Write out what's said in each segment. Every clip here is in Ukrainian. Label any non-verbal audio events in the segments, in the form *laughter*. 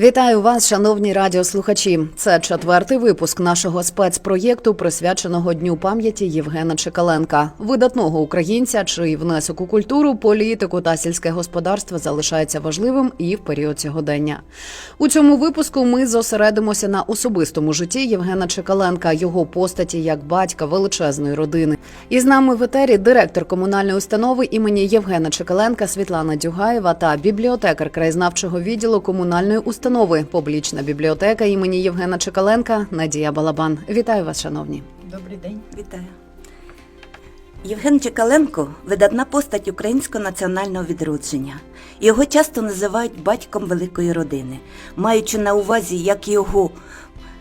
Вітаю вас, шановні радіослухачі. Це четвертий випуск нашого спецпроєкту, присвяченого Дню пам'яті Євгена Чекаленка, видатного українця, чий внесок у культуру, політику та сільське господарство залишається важливим і в період сьогодення. У цьому випуску ми зосередимося на особистому житті Євгена Чекаленка, його постаті як батька величезної родини. І з нами в етері директор комунальної установи імені Євгена Чекаленка Світлана Дюгаєва та бібліотекар краєзнавчого відділу комунальної установи публічна бібліотека імені Євгена Чекаленка Надія Балабан. Вітаю вас, шановні. Добрий день. Вітаю. Євген Чекаленко видатна постать українського національного відродження. Його часто називають батьком великої родини, маючи на увазі як його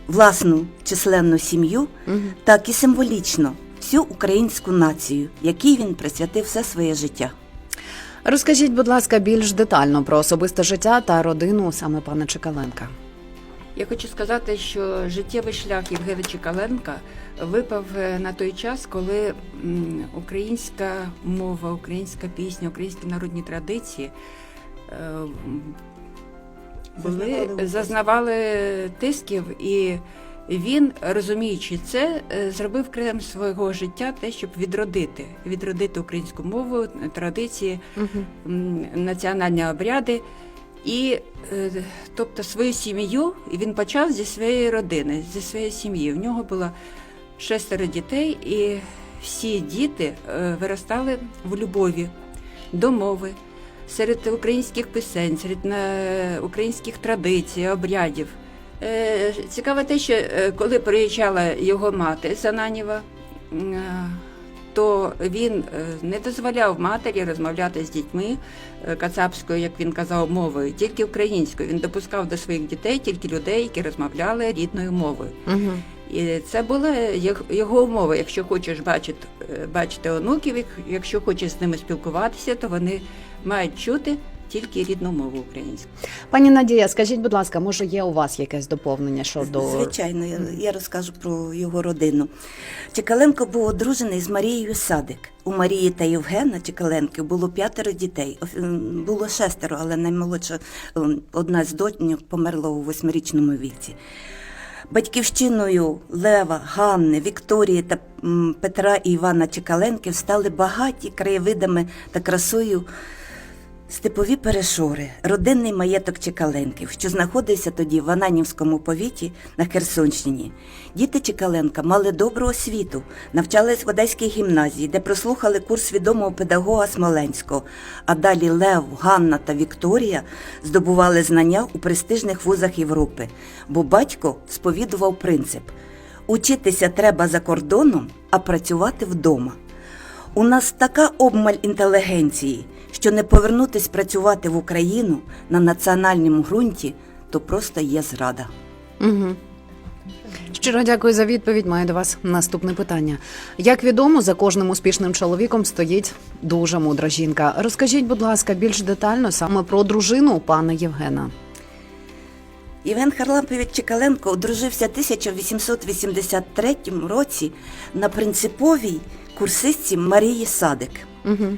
власну численну сім'ю, так і символічно всю українську націю, якій він присвятив все своє життя. Розкажіть, будь ласка, більш детально про особисте життя та родину саме пана Чекаленка. Я хочу сказати, що життєвий шлях Євгена Чекаленка випав е, на той час, коли українська мова, українська пісня, українські народні традиції е, Зазнавали були, зазнавали тисків, і він, розуміючи це, е, зробив краєм свого життя те, щоб відродити, відродити українську мову, традиції, м, національні обряди. І е, тобто свою сім'ю він почав зі своєї родини, зі своєї сім'ї. В нього було шестеро дітей, і всі діти е, виростали в любові до мови, серед українських пісень, серед українських традицій, обрядів. Е, Цікаво те, що е, коли приїжджала його мати з Ананіва, м, е, то він не дозволяв матері розмовляти з дітьми кацапською, як він казав, мовою, тільки українською. Він допускав до своїх дітей тільки людей, які розмовляли рідною мовою. Угу. І це була його умова. Якщо хочеш бачити, бачити онуків, якщо хочеш з ними спілкуватися, то вони мають чути тільки рідну мову українську. Пані Надія, скажіть, будь ласка, може є у вас якесь доповнення щодо Звичайно, я, я розкажу про його родину. Чекаленко був одружений з Марією Садик. У Марії та Євгена Чекаленків було п'ятеро дітей. Було шестеро, але наймолодша одна з доньок померла у восьмирічному віці. Батьківщиною Лева, Ганни, Вікторії та Петра і Івана Чекаленків стали багаті краєвидами та красою Степові перешори, родинний маєток Чекаленків, що знаходився тоді в Ананівському повіті на Херсонщині. Діти Чекаленка мали добру освіту, навчались в Одеській гімназії, де прослухали курс відомого педагога Смоленського. А далі Лев, Ганна та Вікторія здобували знання у престижних вузах Європи, бо батько сповідував принцип: учитися треба за кордоном, а працювати вдома. У нас така обмаль інтелігенції, що не повернутись працювати в Україну на національному ґрунті, то просто є зрада. Угу. Щиро дякую за відповідь. Маю до вас наступне питання. Як відомо, за кожним успішним чоловіком стоїть дуже мудра жінка. Розкажіть, будь ласка, більш детально саме про дружину пана Євгена. Євген Харлампович Чекаленко одружився 1883 році на принциповій курсистці Марії Садик. Угу.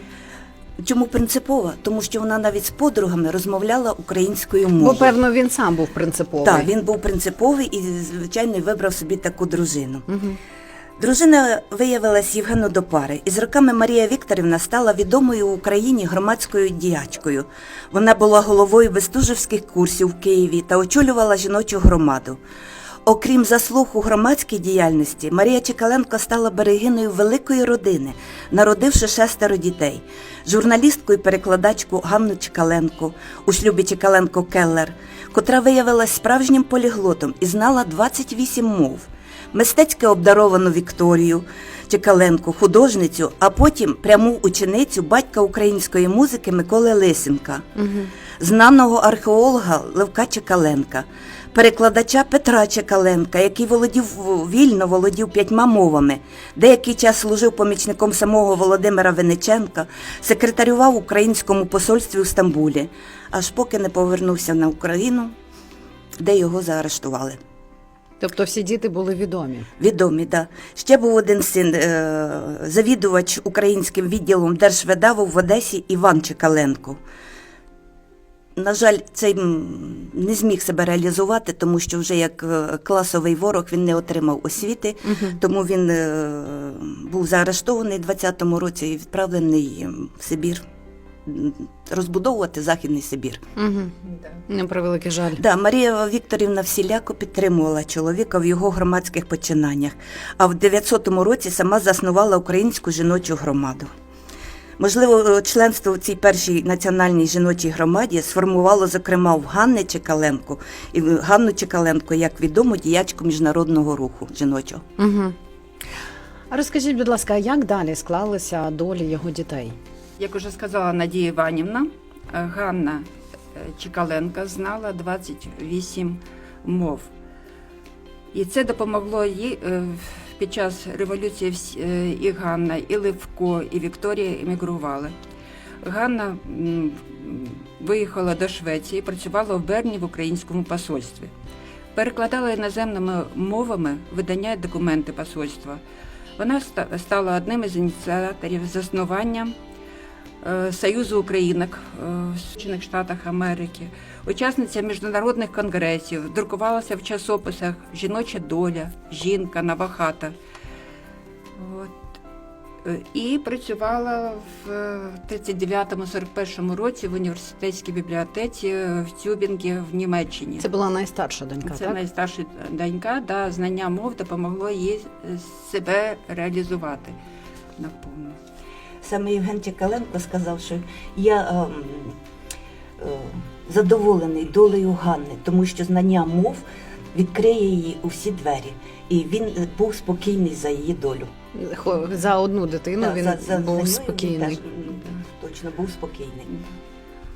Чому принципова? Тому що вона навіть з подругами розмовляла українською мовою. Бо певно він сам був принциповий. Так, він був принциповий і, звичайно, вибрав собі таку дружину. Угу. Дружина виявилась Євгену до пари, і з роками Марія Вікторівна стала відомою в Україні громадською діячкою. Вона була головою бестужівських курсів в Києві та очолювала жіночу громаду. Окрім заслуг у громадській діяльності, Марія Чекаленко стала берегиною великої родини, народивши шестеро дітей, журналістку і перекладачку Ганну Чекаленко у шлюбі Чекаленко Келлер, котра виявилась справжнім поліглотом і знала 28 мов. Мистецьки обдаровану Вікторію Чекаленко, художницю, а потім пряму ученицю батька української музики Миколи Лисенка, знаного археолога Левка Чекаленка, перекладача Петра Чекаленка, який володів вільно володів п'ятьма мовами, деякий час служив помічником самого Володимира Вениченка, секретарював українському посольстві у Стамбулі, аж поки не повернувся на Україну, де його заарештували. Тобто всі діти були відомі. Відомі, да. Ще був один син, е, завідувач українським відділом Держведаву в Одесі Іван Чекаленко. На жаль, цей не зміг себе реалізувати, тому що вже як е, класовий ворог він не отримав освіти, тому він е, був заарештований у 20-му році і відправлений в Сибір розбудовувати Західний Сибір. Угу. Не превеликий жаль. Да, Марія Вікторівна всіляко підтримувала чоловіка в його громадських починаннях, а в 900 році сама заснувала українську жіночу громаду. Можливо, членство в цій першій національній жіночій громаді сформувало, зокрема, в Ганни Чекаленко і в Ганну Чекаленко як відому діячку міжнародного руху жіночого. Угу. А розкажіть, будь ласка, як далі склалися долі його дітей? Як уже сказала Надія Іванівна, е, Ганна е, Чекаленка знала 28 мов. І це допомогло їй е, під час революції е, і Ганна, і Левко, і Вікторія емігрували. Ганна виїхала до Швеції, працювала в Берні в українському посольстві. Перекладала іноземними мовами видання документи посольства. Вона стала одним із ініціаторів заснування е, Союзу Українок е, в Сполучених Штатах Америки, учасниця міжнародних конгресів, друкувалася в часописах Жіноча доля, Жінка, Нова От. Е, І працювала в е, 39-41 році в університетській бібліотеці в Тюбінгі в Німеччині. Це була найстарша донька, Це так? найстарша донька, да, знання мов допомогло їй е, себе реалізувати наповну. Саме Євген Чекаленко сказав, що я ем, е, задоволений долею Ганни, тому що знання мов відкриє її у всі двері. І він був спокійний за її долю. Хо- За одну дитину Так, він за- за- за був він спокійний. теж, точно був спокійний.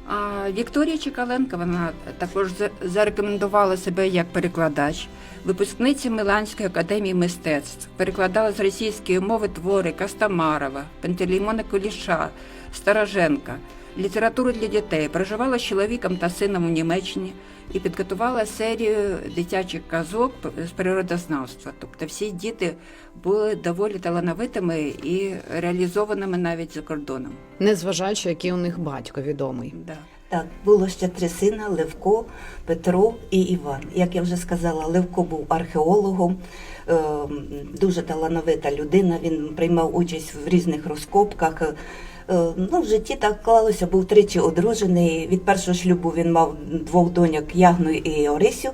А Вікторія Чекаленко вона також за- зарекомендувала себе як перекладач, випускниця Миланської академії мистецтв, перекладала з російської мови твори Кастамарова, Пантелеймона Куліша, Староженка, літературу для дітей, проживала з чоловіком та сином у Німеччині і підготувала серію дитячих казок з природознавства. Тобто всі діти були доволі талановитими і реалізованими навіть за кордоном. Незважаючи, який у них батько відомий. Да. Так, було ще три сина: Левко, Петро і Іван. Як я вже сказала, Левко був археологом, е, дуже талановита людина. Він приймав участь в різних розкопках. Е, Ну, в житті так клалося, був тричі одружений. Від першого шлюбу він мав двох доньок Ягну і Орисю. Е,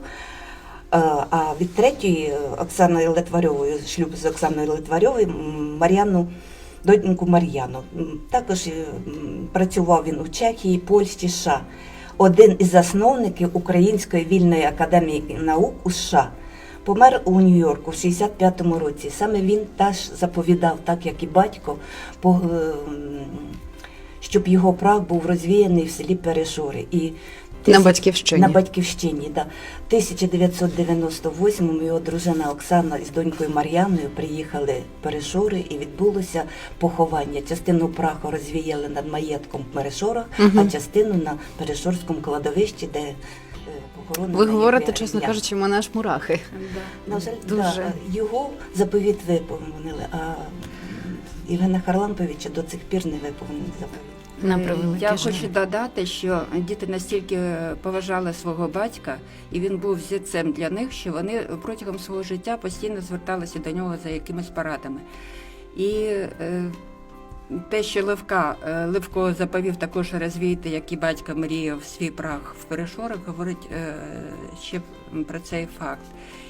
А від третьої е, Оксаною Литварьовою, шлюб з Оксаною Литварьовою, Мар'яну, доньку Мар'яну. Також працював він у Чехії, Польщі, США. Один із засновників Української вільної академії наук у США. Помер у Нью-Йорку в 65-му році. Саме він теж заповідав, так як і батько, по, е, щоб його прах був розвіяний в селі Перешори. І На батьківщині. На батьківщині, да. 1998-му його дружина Оксана із донькою Мар'яною приїхали в Перешори і відбулося поховання. Частину праху розвіяли над маєтком в Перешорах, Мгм. а частину на Перешорському кладовищі, де похоронена Ви говорите, чесно кажучи, мене аж мурахи. На жаль, *laughs* Дуже. Да, його заповіт виповнили, а Євгена Харламповича до цих пір не виповнений заповіт. Я хочу додати, що діти настільки поважали свого батька, і він був взірцем для них, що вони протягом свого життя постійно зверталися до нього за якимись порадами. І е, те, що Левка, е, Левко заповів також розвіяти, як і батько мріяв свій прах в перешорах, говорить е, ще про цей факт.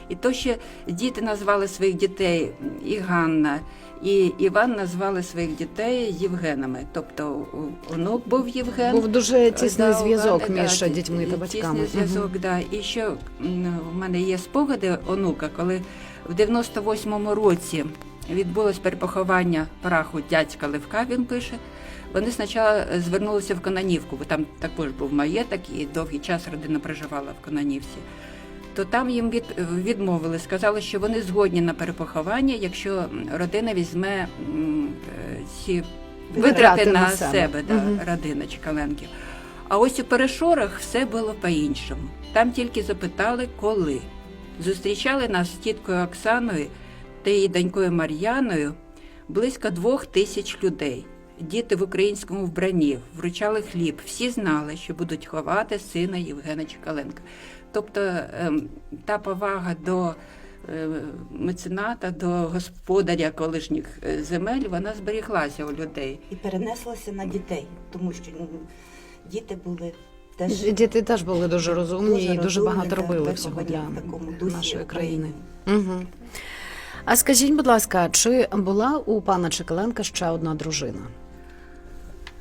І то, що діти назвали своїх дітей і Ганна, і Іван назвали своїх дітей Євгенами. Тобто онук був Євген. Був дуже тісний Да, зв'язок між да, дітьми та батьками. Тісний зв'язок, да. І ще в мене є спогади онука, коли в 98-му році відбулось перепоховання праху дядька Левка, він пише. Вони спочатку звернулися в Кананівку, бо там також був маєток, і довгий час родина проживала в Кананівці. То там їм від, відмовили, сказали, що вони згодні на перепоховання, якщо родина візьме е, ці Витрати на на себе. да, Мгм. родина Чекаленків. А ось у перешорах все було по-іншому. Там тільки запитали, коли. Зустрічали нас з тіткою Оксаною та її донькою Мар'яною близько двох тисяч людей. діти в українському вбранні, вручали хліб. Всі знали, що будуть ховати сина Євгена Чекаленка. Тобто ем, та повага до е, мецената, до господаря колишніх е, земель, вона зберіглася у людей. І перенеслося на дітей, тому що ну, діти були теж Діти теж були дуже розумні і дуже розумні, багато робили всього для такому нашої України. країни. Угу. А скажіть, будь ласка, чи була у пана Чекаленка ще одна дружина?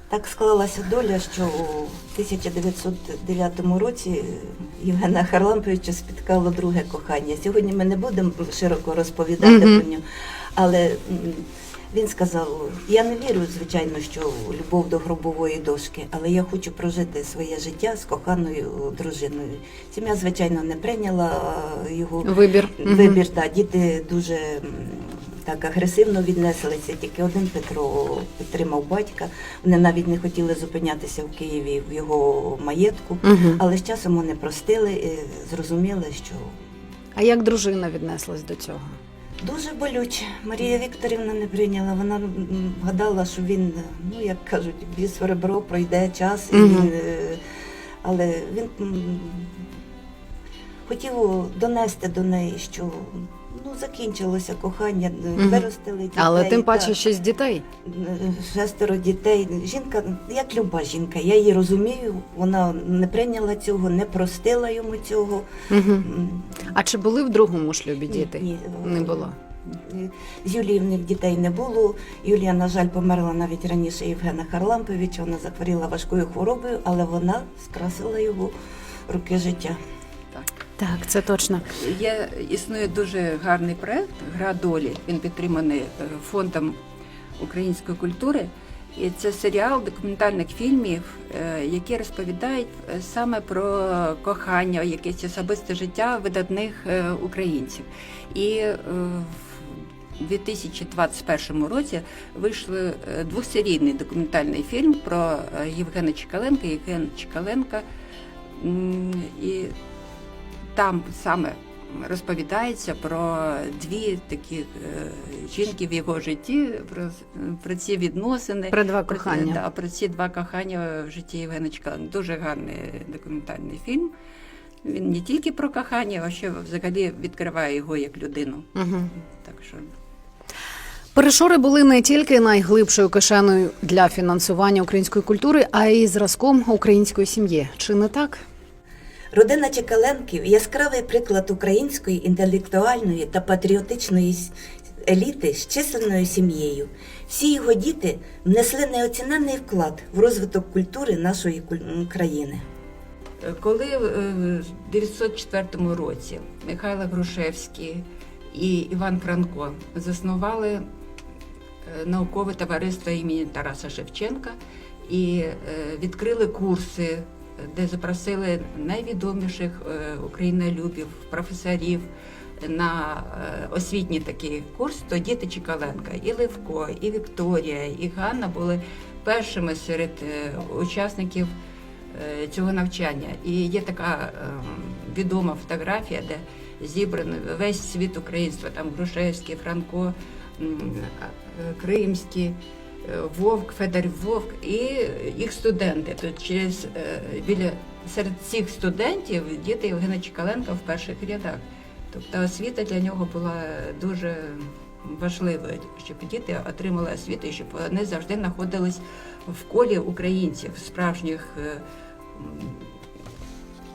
Так склалася доля, що у 1909 році Євгена Харламповича спіткало друге кохання. Сьогодні ми не будемо широко розповідати Мгм. про нього, але він сказав: я не вірю, звичайно, що в любов до гробової дошки, але я хочу прожити своє життя з коханою дружиною. Сім'я, звичайно, не прийняла його Вибір. Вибір, да, діти дуже так агресивно віднеслися. Тільки один Петро підтримав батька. Вони навіть не хотіли зупинятися в Києві в його маєтку, але з часом вони простили і зрозуміли, що А як дружина віднеслась до цього? Дуже болюче. Марія Вікторівна не прийняла. Вона вгадала, гадала, що він, ну як кажуть, біс в ребро пройде час, і е, але він хотів донести до неї, що ну, закінчилося кохання, Мгм. виростили дітей. Але тим так. паче шість дітей. шестеро дітей. Жінка, як люба жінка, я її розумію, вона не прийняла цього, не простила йому цього. Угу. М, А чи були в другому шлюбі діти? ні, Не було. З Юлії в них дітей не було. Юлія, на жаль, померла навіть раніше Євгена Харламповича. Вона захворіла важкою хворобою, але вона скрасила його роки життя. Так. Це точно. Є існує дуже гарний проект Гра долі. Він підтриманий е, фондом української культури. І це серіал документальних фільмів, е, які розповідають е, саме про кохання, якесь особисте життя видатних українців. І в 2021 році вийшли двосерійний документальний фільм про Євгена Чекаленка. Євген Чекаленка і там саме розповідається про дві такі е, жінки в його житті, про, про ці відносини. Про два Про- Да, про ці два кохання в житті Євгена Чекаленка. Дуже гарний документальний фільм. Він не тільки про кохання, а ще взагалі відкриває його як людину. Угу. Так що Перешори були не тільки найглибшою кишеною для фінансування української культури, а й зразком української сім'ї. Чи не так? Родина Чекаленків яскравий приклад української інтелектуальної та патріотичної еліти з численною сім'єю. Всі його діти внесли неоціненний вклад в розвиток культури нашої країни. Е, Коли е, в 904 році Михайло Грушевський і Іван Франко заснували е, наукове товариство імені Тараса Шевченка і е, відкрили курси, де запросили найвідоміших е, українолюбів, професорів на е, освітній такий курс, то діти Чекаленка, і Левко, і Вікторія, і Ганна були першими серед е, учасників цього навчання. І є така е, відома фотографія, де зібраний весь світ українства, там Грушевський, Франко, Кримський, Вовк, Федор Вовк і їх студенти. Тут через е, біля серед цих студентів діти Євгена Чекаленка в перших рядах. Тобто освіта для нього була дуже важливою, щоб діти отримали освіту, і щоб вони завжди знаходились в колі українців, справжніх е,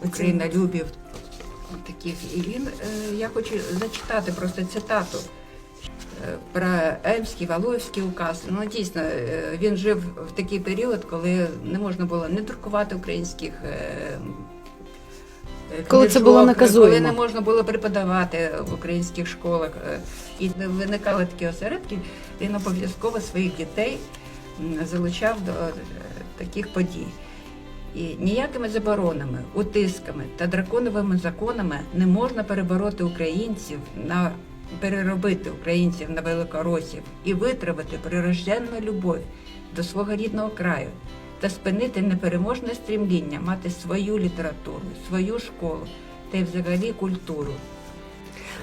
українолюбів. Таких. І він, е, я хочу зачитати просто цитату про Ельмський, Валуївський указ. Ну дійсно, е, він жив в такий період, коли не можна було не друкувати українських. е, Коли це було наказуємо. Коли не можна було преподавати в українських школах. е, І виникали такі осередки, він обов'язково своїх дітей залучав до таких подій. І ніякими заборонами, утисками та драконовими законами не можна перебороти українців на переробити українців на великоросів і витравити прирожденну любов до свого рідного краю та спинити непереможне стрімління мати свою літературу, свою школу та й взагалі культуру.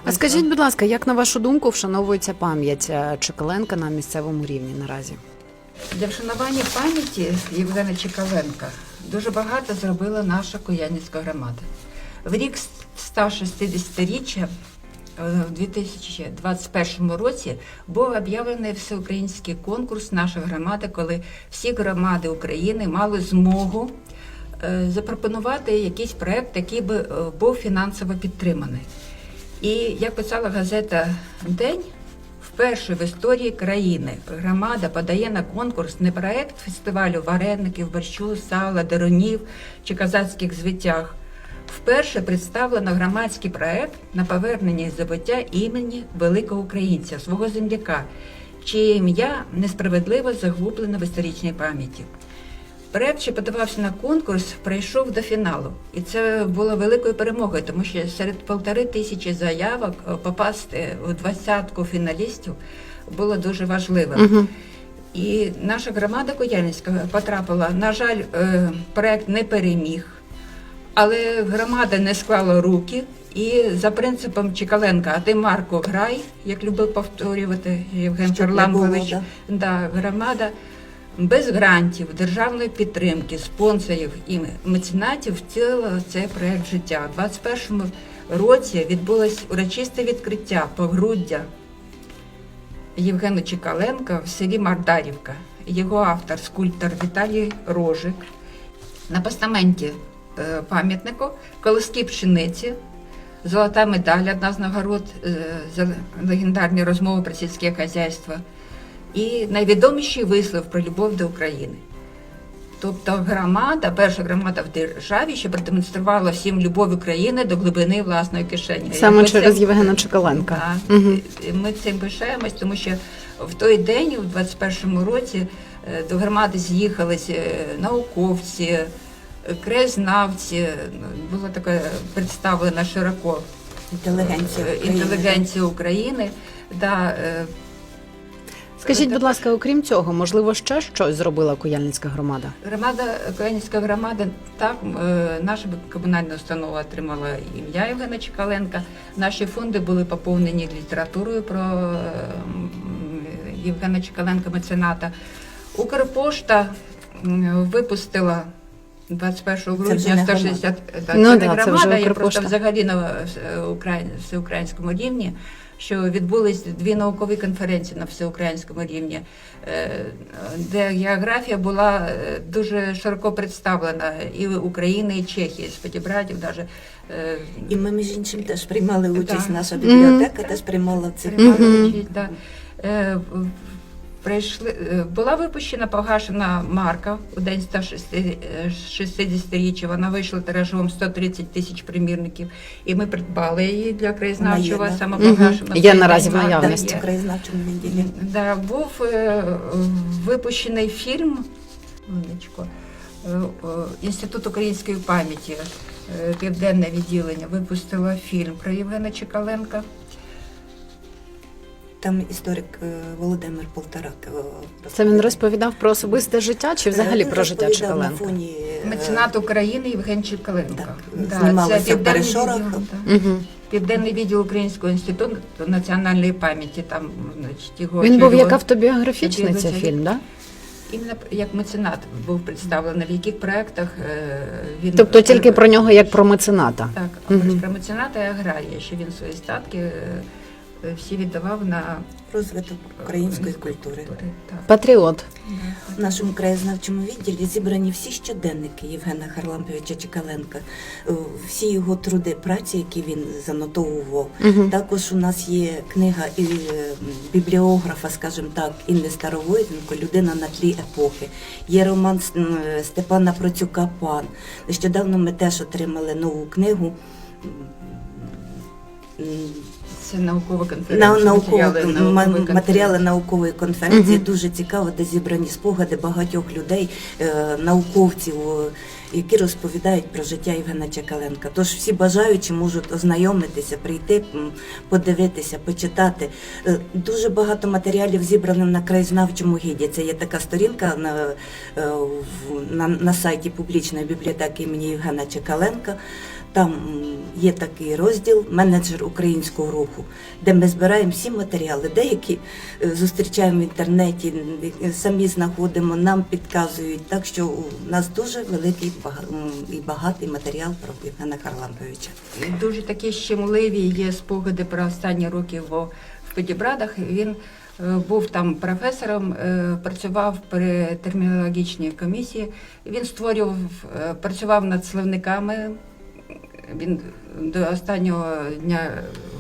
А скажіть, будь ласка, як на вашу думку вшановується пам'ять е, Чекаленка на місцевому рівні наразі? Для вшанування пам'яті Євгена Чекаленка дуже багато зробила наша Куяльницька громада. В рік 160-річчя у 2021 році був об'явлений всеукраїнський конкурс нашої громади, коли всі громади України мали змогу е, запропонувати якийсь проект, який би е, був фінансово підтриманий. І як писала газета День, вперше в історії країни громада подає на конкурс не проект фестивалю вареників, борщу, сала, деронів чи казацьких звитяг. Вперше представлено громадський проект на повернення із забуття імені великого українця, свого земляка, чиє ім'я несправедливо загублено в історичній пам'яті. Проект, що подавався на конкурс, прийшов до фіналу. І це було великою перемогою, тому що серед полтори тисячі заявок е, попасти у двадцятку фіналістів було дуже важливо. І наша громада Куяльницька потрапила. На жаль, е, проект не переміг, але громада не склала руки. І за принципом Чекаленка, а ти Марко грай, як любив повторювати Євген Щоб Харламович, да, громада без грантів, державної підтримки, спонсорів і меценатів втілила цей проект життя. У 2021 році відбулось урочисте відкриття погруддя Євгена Чекаленка в селі Мардарівка. Його автор, скульптор Віталій Рожик. На постаменті пам'ятнику колоски пшениці, золота медаль, одна з нагород е, за легендарні розмови про сільське хазяйство і найвідоміший вислов про любов до України. Тобто громада, перша громада в державі, що продемонструвала всім любов України до глибини власної кишені. Саме через цим- Євгена Чекаленка. Мгм. І Ми цим пишаємось, тому що в той день, у 21-му році, е, до громади з'їхались е, науковці, е, краєзнавці. Ну, Було таке представлено широко Інтелігенція е, України. інтелігенція України. Да, е, Скажіть, будь ласка, окрім цього, можливо, ще щось зробила Куяльницька громада? Громада, Українська громада, так, е, наша комунальна установа отримала ім'я Євгена Чекаленка. Наші фонди були поповнені літературою про е, Євгена Чекаленка, мецената. Укрпошта випустила 21 вже грудня 160... Да, Ну це да, не це громада, я просто взагалі на е, всеукраїнському рівні, що відбулись дві наукові конференції на всеукраїнському рівні, е, де географія була е, дуже широко представлена і України, і Чехії, з П'ятібратів навіть. І ми, між іншим, теж приймали участь. Так. Наша бібліотека теж приймала в цих Мгм. участь, да. Е, Прийшли, е, була випущена погашена марка у день 160-річчя. Вона вийшла тиражом 130 тисяч примірників, і ми придбали її для краєзнавчого да? самопогашеного. Мгм. Є наразі в наявності. В краєзнавчому відділі. Да, був е, випущений фільм е, е, Інститут української пам'яті, е, південне відділення випустило фільм про Євгена Чекаленка. Там історик е, Володимир Полторак. е, Це він розповідав про особисте життя чи взагалі Він про життя розповідав на фоні е, Меценат України Євген Чекаленко. Так, Да, знімалося це в південний перешорах. відділ. Угу. Південний відділ Українського інституту національної пам'яті. Там, значить, його Він був як автобіографічний цей фільм, да? Іменно як меценат був представлений, в яких проєктах е, він Тобто тільки про нього як про мецената. Так, а Мгм. про мецената і аграрія, що він свої статки е, е, всі віддавав на розвиток української культури. Патріот. В нашому краєзнавчому відділі зібрані всі щоденники Євгена Харламповича Чекаленка, е, всі його труди праці, які він занотовував. Мгм. Також у нас є книга і е, бібліографа, скажімо так, Інни Старовойтенко Людина на тлі епохи. Є роман Степана Процюка Пан. Нещодавно ми теж отримали нову книгу. Це наукова конференція. на наукові матеріали матеріали наукової конференції Мгм. дуже цікаво, де зібрані спогади багатьох людей, е, науковців, які розповідають про життя Євгена Чекаленка. Тож всі бажаючі можуть ознайомитися, прийти, подивитися, почитати. Е, Дуже багато матеріалів зібрано на краєзнавчому гіді. Це є така сторінка на, е, на, на сайті публічної бібліотеки імені Євгена Чекаленка. Там є такий розділ менеджер українського руху, де ми збираємо всі матеріали. Деякі е, зустрічаємо в інтернеті, самі знаходимо, нам підказують. Так що у нас дуже великий і багатий матеріал про Євгена Харламповича. Дуже такі щемливі є спогади про останні роки в, Підібрадах. Він е, був там професором, е, працював при термінологічній комісії. Він створював, працював над словниками. Він до останнього дня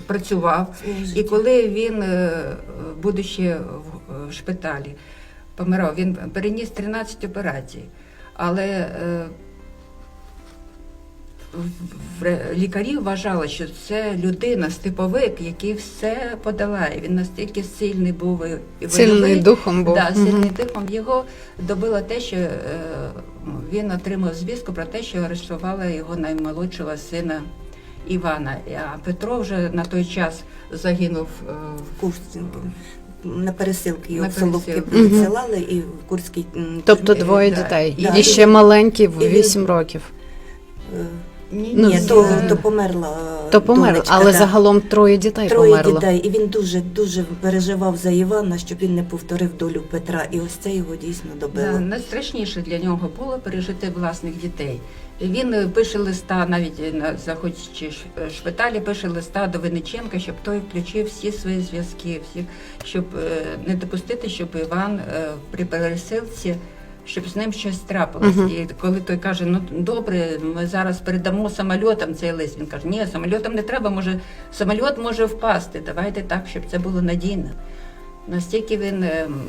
працював. І коли він, е, будучи в шпиталі, помирав, він переніс 13 операцій. Але е, лікарі вважали, що це людина, степовик, який все подолає. Він настільки сильний був і- Сильний духом був. Да, сильний духом. Його добило те, що е, він отримав звістку про те, що арештували його наймолодшого сина Івана. А Петро вже на той час загинув е, в Курс на пересилки його Соловки присилали і в Курській Тобто двоє да. дітей. Да. І ще маленький в І він- 8 років. Ні, Ну, Ні, то, е, то померла. То донечка, але да. загалом троє дітей Троє померло. дітей, і він дуже дуже переживав за Івана, щоб він не повторив долю Петра. І ось це його дійсно добило. Да, найстрашніше для нього було пережити власних дітей. Він е, пише листа, навіть е, на заходячи шпиталі, пише листа до Винниченка, щоб той включив всі свої зв'язки, всі, щоб не допустити, щоб Іван при пересилці, щоб з ним щось трапилось. Мгм. І коли той каже, ну добре, ми зараз передамо самольотам цей лист. Він каже, ні, самольотам не треба, може, самольот може впасти. Давайте так, щоб це було надійно. Настільки він ем,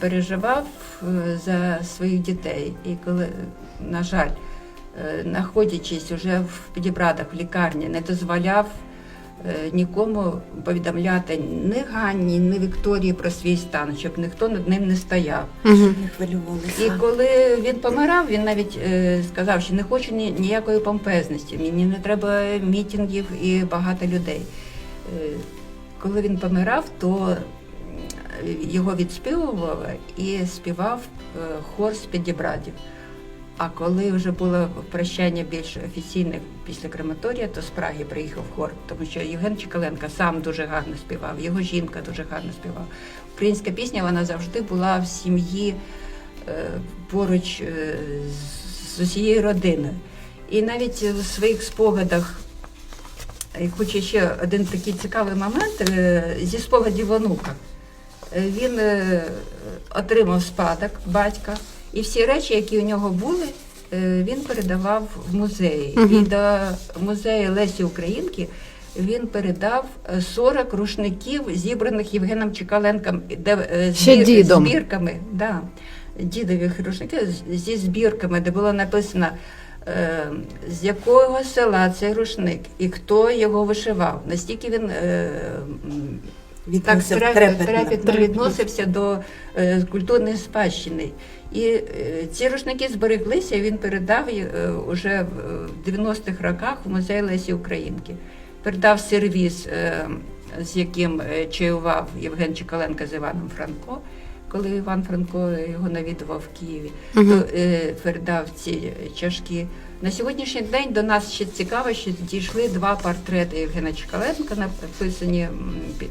переживав е, за своїх дітей, і коли, на жаль, е, знаходячись уже в підібрадах в лікарні, не дозволяв е, нікому повідомляти ні Ганні, ні Вікторії про свій стан, щоб ніхто над ним не стояв. Не хвилювалися. І коли він помирав, він навіть е, сказав, що не хочу ні, ніякої помпезності, мені не треба мітингів і багато людей. Е, коли він помирав, то його відспівували і співав е, хор з підібрадів. А коли вже було прощання більш офіційне після крематорія, то з Праги приїхав хор, тому що Євген Чекаленко сам дуже гарно співав, його жінка дуже гарно співала. Українська пісня вона завжди була в сім'ї е, поруч е, з- усією родиною. І навіть в своїх спогадах, е, хочу ще один такий цікавий момент зі спогадів онука. Він отримав спадок батька, і всі речі, які у нього були, е, він передавав в музеї. Мгм. І до музею Лесі Українки він передав е, 40 рушників, зібраних Євгеном Чекаленком, де е, Ще збір- дідом. збірками. Да, дідових рушників з- зі збірками, де було написано. е, З якого села цей рушник і хто його вишивав? Настільки він е, так трепетно відносився до е, культурної спадщини. І е, ці рушники збереглися, і він передав е, уже в 90-х роках в музей Лесі Українки. Передав сервіс, е, з яким е, чаював Євген Чекаленко з Іваном Франко. Коли Іван Франко його навідував в Києві, Мгм. то е, передав ці чашки. На сьогоднішній день до нас ще цікаво, що дійшли два портрети Євгена Чекаленка, написані під-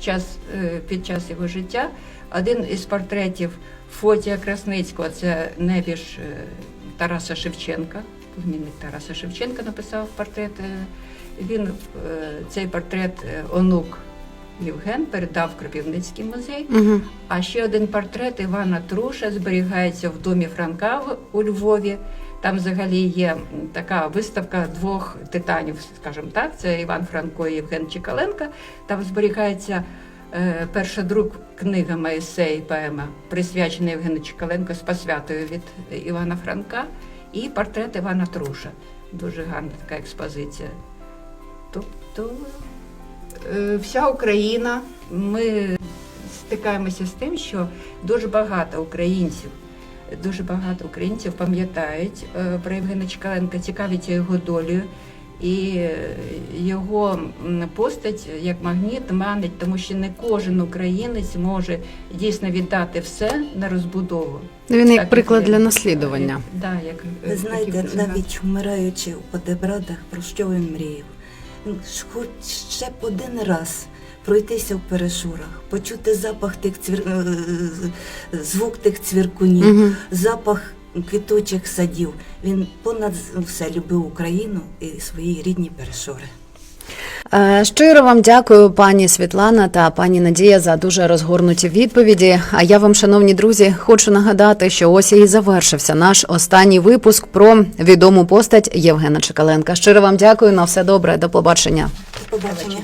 час, е, під час його життя. Один із портретів Фотія Красницького це небіж е, Тараса Шевченка, племінник Тараса Шевченка написав портрет. е, Він е, цей портрет онук Євген передав в Кропівницький музей. Мгм. А ще один портрет Івана Труша зберігається в домі Франка у Львові. Там взагалі є така виставка двох титанів, скажімо так. Це Іван Франко і Євген Чекаленко. Там зберігається перша друк книга Моїсей, поема, присвячена Євгену Чекаленко з посвятою від Івана Франка, і портрет Івана Труша. Дуже гарна така експозиція. Тобто е, вся Україна, ми стикаємося з тим, що дуже багато українців, дуже багато українців пам'ятають е, про Євгена Чекаленка, цікавляться його долею. І е, його постать як магніт манить, тому що не кожен українець може дійсно віддати все на розбудову. Ну, Він як приклад є. для наслідування. Да, як, е, Ви знаєте, навіть вмираючи у Подебрадах, про що він мріяв? Хоч ще б один раз пройтися в перешурах, почути запах тих цвір... е, звук тих цвіркунів, Мгм. запах квітучих садів. Він понад все любив Україну і свої рідні перешури. Е, Щиро вам дякую, пані Світлана та пані Надія, за дуже розгорнуті відповіді. А я вам, шановні друзі, хочу нагадати, що ось і завершився наш останній випуск про відому постать Євгена Чекаленка. Щиро вам дякую. На все добре. До побачення. До побачення.